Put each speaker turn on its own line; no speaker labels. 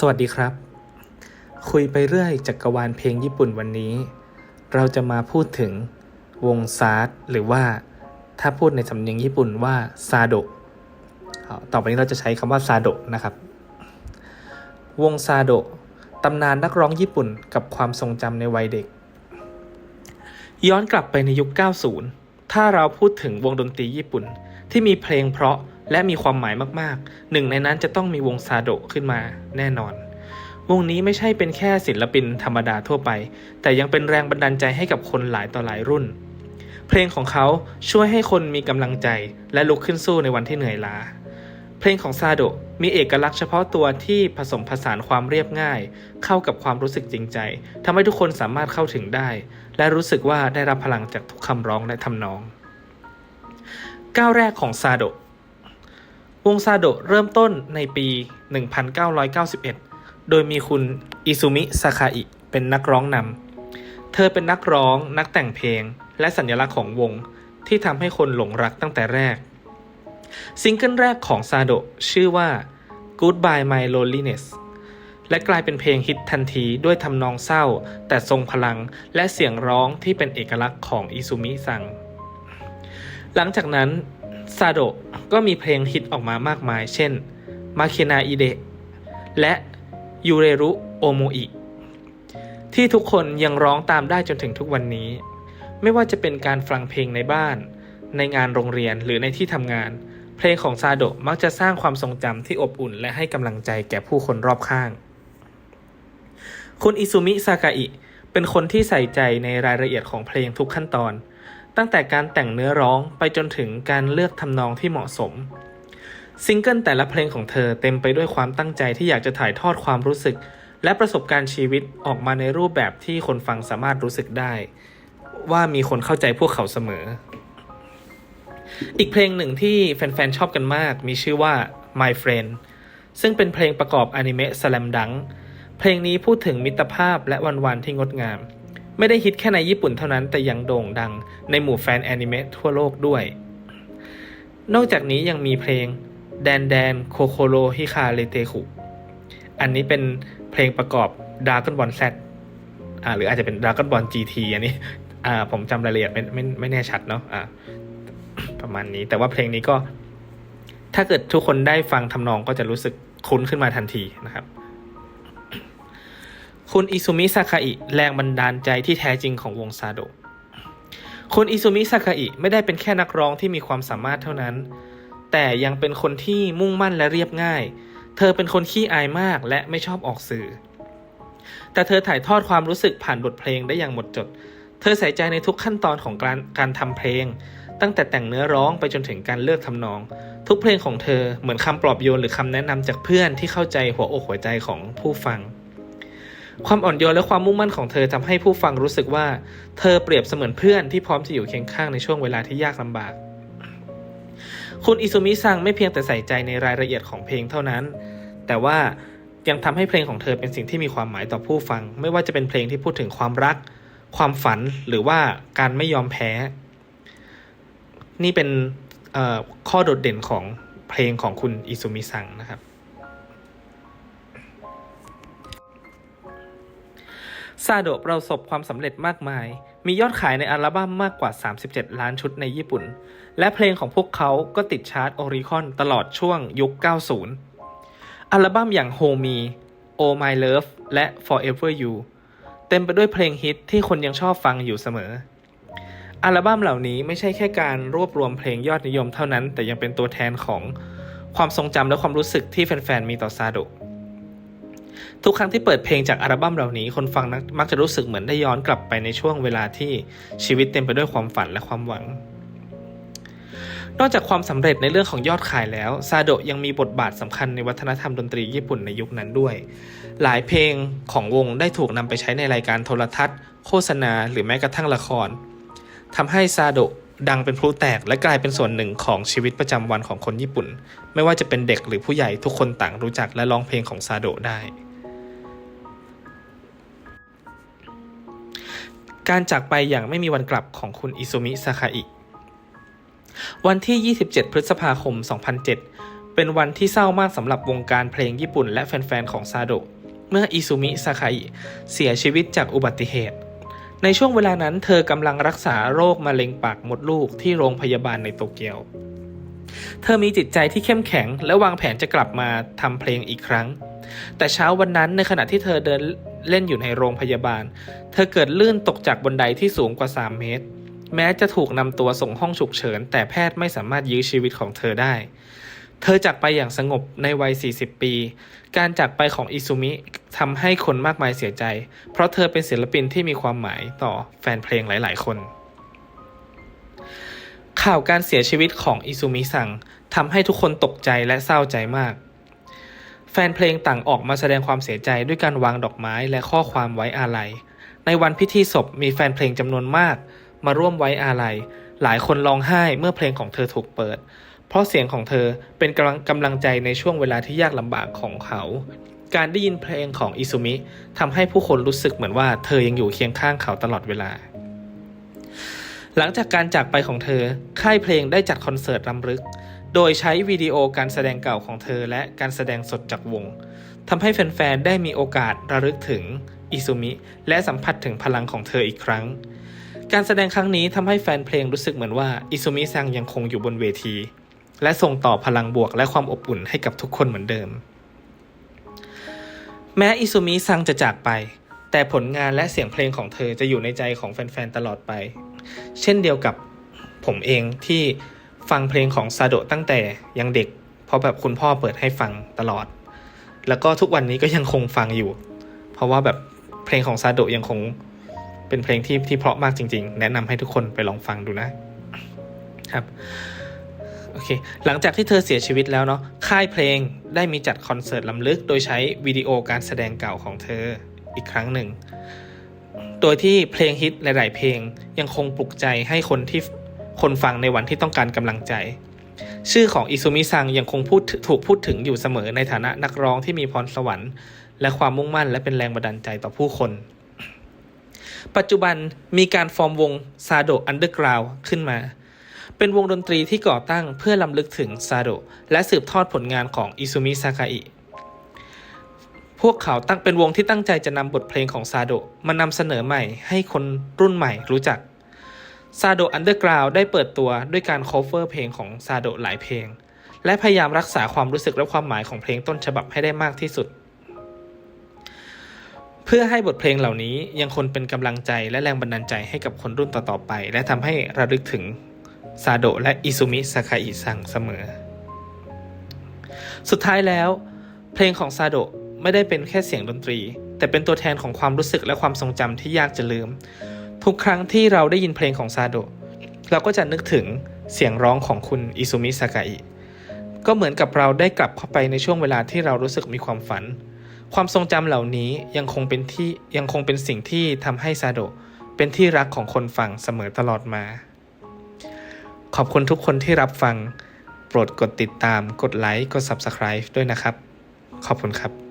สวัสดีครับ คุยไปเรื่อยจักรวาลเพลงญี่ปุ่นวันนี้ เราจะมาพูดถึงวงซาร์หรือว่าถ้าพูดในสำเนียงญี่ปุ่นว่าซาโดต่อไปนี้เราจะใช้คำว่าซาโดนะครับ วงซาโดตำนานนักร้องญี่ปุ่นกับความทรงจำในวัยเด็ก ย้อนกลับไปในยุค 90 ถ้าเราพูดถึงวงดนตรีญี่ปุ่นที่มีเพลงเพราะ และมีความหมายมากๆ หนึ่งในนั้นจะต้องมีวงซาโดขึ้นมาแน่นอน วงนี้ไม่ใช่เป็นแค่ศิลปินธรรมดาทั่วไป แต่ยังเป็นแรงบันดาลใจให้กับคนหลายต่อหลายรุ่น เพลงของเขาช่วยให้คนมีกำลังใจและลุกขึ้นสู้ในวันที่เหนื่อยล้า เพลงของซาโดมีเอกลักษณ์เฉพาะตัวที่ผสมผสานความเรียบง่าย เข้ากับความรู้สึกจริงใจทำให้ทุกคนสามารถเข้าถึงได้ และรู้สึกว่าได้รับพลังจากทุกคำร้องและทำนอง ก้าวแรกของซาโด วงซาโดะเริ่มต้นในปี 1991 โดยมีคุณอิซุมิซาคาอิเป็นนักร้องนำ เธอเป็นนักร้องนักแต่งเพลง และสัญลักษณ์ของวงที่ทำให้คนหลงรักตั้งแต่แรก ซิงเกิลแรกของซาโดะชื่อว่า Goodbye My Loneliness และกลายเป็นเพลงฮิตทันทีด้วยทำนองเศร้า แต่ทรงพลังและเสียงร้องที่เป็นเอกลักษณ์ของอิซุมิซัง หลังจากนั้น ซาโดะก็มีเพลงฮิตออกมามากมาย เช่นมาเคนาอิเดะและยูเรรุโอโมอิที่ทุกคนยังร้องตามได้จนถึงทุกวันนี้ ไม่ว่าจะเป็นการฟังเพลงในบ้าน ในงานโรงเรียนหรือในที่ทำงาน เพลงของซาโดะมักจะสร้างความทรงจำที่อบอุ่น และให้กำลังใจแก่ผู้คนรอบข้าง คุณอิซุมิซากาอิเป็นคนที่ใส่ใจในรายละเอียดของเพลงทุกขั้นตอน ตั้งแต่การแต่งเนื้อร้องไปจนถึงการเลือกทำนองที่เหมาะสม ซิงเกิลแต่ละเพลงของเธอเต็มไปด้วยความตั้งใจที่อยากจะถ่ายทอดความรู้สึก และประสบการณ์ชีวิตออกมาในรูปแบบที่คนฟังสามารถรู้สึกได้ ว่ามีคนเข้าใจพวกเขาเสมอ อีกเพลงหนึ่งที่แฟนๆชอบกันมาก มีชื่อว่า My Friend ซึ่งเป็นเพลงประกอบอนิเมะ Slam Dunk เพลงนี้พูดถึงมิตรภาพและวันๆที่งดงาม ไม่ได้ฮิตแค่ในญี่ปุ่นเท่านั้นแต่ยังโด่งดังในหมู่แฟนแอนิเมะทั่วโลกด้วย นอกจากนี้ยังมีเพลงแดนแดนโคโคโรฮิคาเลเตคุอันนี้เป็นเพลงประกอบ Dragon Ball Z อ่าหรืออาจจะเป็น Dragon Ball GT อันนี้อ่าผมจำรายละเอียดไม่ไม่ไม่แน่ชัดเนาะอ่าประมาณนี้แต่ว่าเพลงนี้ก็ ถ้าเกิดทุกคนได้ฟังทำนองก็จะรู้สึกคุ้นขึ้นมาทันทีนะครับ คุณอิซุมิซาคาอิแรงบันดาลใจที่แท้จริงของวงซาโดะคุณอิซุมิซาคาอิไม่ได้เป็นแค่นักร้องที่มีความสามารถเท่านั้น แต่ยังเป็นคนที่มุ่งมั่นและเรียบง่าย เธอเป็นคนขี้อายมากและไม่ชอบออกสื่อ แต่เธอถ่ายทอดความรู้สึกผ่านบทเพลงได้อย่างหมดจด เธอใส่ใจในทุกขั้นตอนของการการทำเพลง ตั้งแต่แต่งเนื้อร้องไปจนถึงการเลือกทำนอง ทุกเพลงของเธอเหมือนคำปลอบโยนหรือคำแนะนำจากเพื่อนที่เข้าใจหัวอกหัวใจของผู้ฟัง ความอ่อนโยนและความมุ่งมั่นของเธอทำให้ผู้ฟังรู้สึกว่า เธอเปรียบเสมือนเพื่อนที่พร้อมจะอยู่เคียงข้างในช่วงเวลาที่ยากลำบาก คุณอิซุมิซังไม่เพียงแต่ใส่ใจในรายละเอียดของเพลงเท่านั้น แต่ว่ายังทำให้เพลงของเธอเป็นสิ่งที่มีความหมายต่อผู้ฟัง ไม่ว่าจะเป็นเพลงที่พูดถึงความรัก ความฝันหรือว่าการไม่ยอมแพ้ นี่เป็นข้อโดดเด่นของเพลงของคุณอิซุมิซังนะครับ ซาโดะประสบความสำเร็จมากมาย มียอดขายในอัลบั้มมากกว่า 37 ล้านชุดในญี่ปุ่น และเพลงของพวกเขาก็ติดชาร์ตโอริคอนตลอดช่วงยุค 90 อัลบั้มอย่าง h o m e Oh My Love และ Forever You เต็มไปด้วยเพลงฮิตที่คนยังชอบฟังอยู่เสมอ อัลบั้มเหล่านี้ไม่ใช่แค่การรวบรวมเพลงยอดนิยมเท่านั้น แต่ยังเป็นตัวแทนของความทรงจำและความรู้สึกที่แฟนๆ มีต่อซาโดะ ทุกครั้งที่เปิดเพลงจากอัลบั้มเหล่านี้ คนฟังนักมักจะรู้สึกเหมือนได้ย้อนกลับไปในช่วงเวลาที่ชีวิตเต็มไปด้วยความฝันและความหวัง นอกจากความสำเร็จในเรื่องของยอดขายแล้วซาโดะยังมีบทบาทสำคัญในวัฒนธรรมดนตรีญี่ปุ่นในยุคนั้นด้วย หลายเพลงของวงได้ถูกนำไปใช้ในรายการโทรทัศน์ โฆษณา หรือแม้กระทั่งละครทำให้ซาโดะดังเป็นพลุแตกและกลายเป็นส่วนหนึ่งของชีวิตประจำวันของคนญี่ปุ่น ไม่ว่าจะเป็นเด็กหรือผู้ใหญ่ทุกคนต่างรู้จักและร้องเพลงของซาโดะได้ การจากไปอย่างไม่มีวันกลับของคุณอิซุมิซาคาอิ วันที่ 27 พฤษภาคม 2007 เป็นวันที่เศร้ามากสำหรับวงการเพลงญี่ปุ่นและแฟนๆ ของซาโดะ เมื่ออิซุมิซาคาอิเสียชีวิตจากอุบัติเหตุ ในช่วงเวลานั้นเธอกำลังรักษาโรคมะเร็งปากมดลูกที่โรงพยาบาลในโตเกียว เธอมีจิตใจที่เข้มแข็งและวางแผนจะกลับมาทำเพลงอีกครั้งแต่เช้าวันนั้นในขณะที่เธอเดิน เล่นอยู่ในโรงพยาบาล เธอเกิดลื่นตกจากบนไดที่สูงกว่า 3 เมตร แม้จะถูกนำตัวส่งห้องฉุกเฉิน แต่แพทย์ไม่สามารถยื้อชีวิตของเธอได้ เธอจากไปอย่างสงบในวัย 40 ปี การจากไปของอิซุมิทำให้คนมากมายเสียใจ เพราะเธอเป็นศิลปินที่มีความหมายต่อแฟนเพลงหลาย ๆ คนข่าวการเสียชีวิตของอิซุมิซังทำให้ทุกคนตกใจและเศร้าใจมาก ฟนเพลงต่างออกมาแสดงความเสียใจด้วยการวางดอกไม้และข้อความไว้อาลัย ในวันพิธีศพมีแฟนเพลงจำนวนมาก มาร่วมไว้อาลัย หลายคนร้องไห้เมื่อเพลงของเธอถูกเปิด เพราะเสียงของเธอเป็นกำลังกำลังใจในช่วงเวลาที่ยากลำบากของเขา การได้ยินเพลงของอิซุมิทำให้ผู้คนรู้สึกเหมือนว่าเธอยังอยู่เคียงข้างเขาตลอดเวลา หลังจากการจากไปของเธอ ค่ายเพลงได้จัดคอนเสิร์ตรำลึก โดยใช้วิดีโอการแสดงเก่าของเธอและการแสดงสดจากวงทำให้แฟนๆ ได้มีโอกาสระลึกถึงอิซุมิ และสัมผัสถึงพลังของเธออีกครั้ง การแสดงครั้งนี้ทำให้แฟนเพลงรู้สึกเหมือนว่าอิซุมิซังยังคงอยู่บนเวที และส่งต่อพลังบวกและความอบอุ่นให้กับทุกคนเหมือนเดิม แม้อิซุมิซังจะจากไป แต่ผลงานและเสียงเพลงของเธอจะอยู่ในใจของแฟนๆ ตลอดไป เช่นเดียวกับผมเองที่ ฟังเพลงของซาโดะตั้งแต่ยังเด็ก เพราะแบบคุณพ่อเปิดให้ฟังตลอด แล้วก็ทุกวันนี้ก็ยังคงฟังอยู่ เพราะว่าแบบเพลงของซาโดะยังคงเป็นเพลงที่ที่เพราะมากจริง ๆ แนะนำให้ทุกคนไปลองฟังดูนะครับโอเคหลังจากที่เธอเสียชีวิตแล้วเนาะค่ายเพลงได้มีจัดคอนเสิร์ตลำลึก โดยใช้วิดีโอการแสดงเก่าของเธออีกครั้งหนึ่ง โดยที่เพลงฮิตหลาย ๆ เพลงยังคงปลุกใจให้คนที่ คนฟังในวันที่ต้องการกำลังใจ ชื่อของอิซุมิซังยังคงพูดถูกพูดถึงอยู่เสมอในฐานะนักร้องที่มีพรสวรรค์ และความมุ่งมั่นและเป็นแรงบันดาลใจต่อผู้คน ปัจจุบันมีการฟอร์มวงซาโดอันเดอร์กราวขึ้นมา เป็นวงดนตรีที่ก่อตั้งเพื่อลำลึกถึงซาโดและสืบทอดผลงานของอิซุมิซาคาอิพวกเขาตั้งเป็นวงที่ตั้งใจจะนำบทเพลงของซาโดมานำเสนอใหม่ให้คนรุ่นใหม่รู้จัก ซาโดอันเดอร์กราวได้เปิดตัวด้วยการ cover เพลงของซาโดหลายเพลง และพยายามรักษาความรู้สึกและความหมายของเพลงต้นฉบับให้ได้มากที่สุด เพื่อให้บทเพลงเหล่านี้ยังคงเป็นกำลังใจและแรงบันดาลใจให้กับคนรุ่นต่อๆไป และทำให้ระลึกถึงซาโดและอิซุมิซาคาอิซังเสมอ สุดท้ายแล้ว เพลงของซาโดไม่ได้เป็นแค่เสียงดนตรี แต่เป็นตัวแทนของความรู้สึกและความทรงจำที่ยากจะลืม ทุกครั้งที่เราได้ยินเพลงของซาโดเราก็จะนึกถึงเสียงร้องของคุณอิซุมิซากาอิก็เหมือนกับเราได้กลับเข้าไปในช่วงเวลาที่เรารู้สึกมีความฝัน ความทรงจำเหล่านี้ยังคงเป็นที่ยังคงเป็นสิ่งที่ทำให้ซาโดเป็นที่รักของคนฟังเสมอตลอดมา ขอบคุณทุกคนที่รับฟัง โปรดกดติดตาม กดไลค์ กด Subscribe ด้วยนะครับ ขอบคุณครับ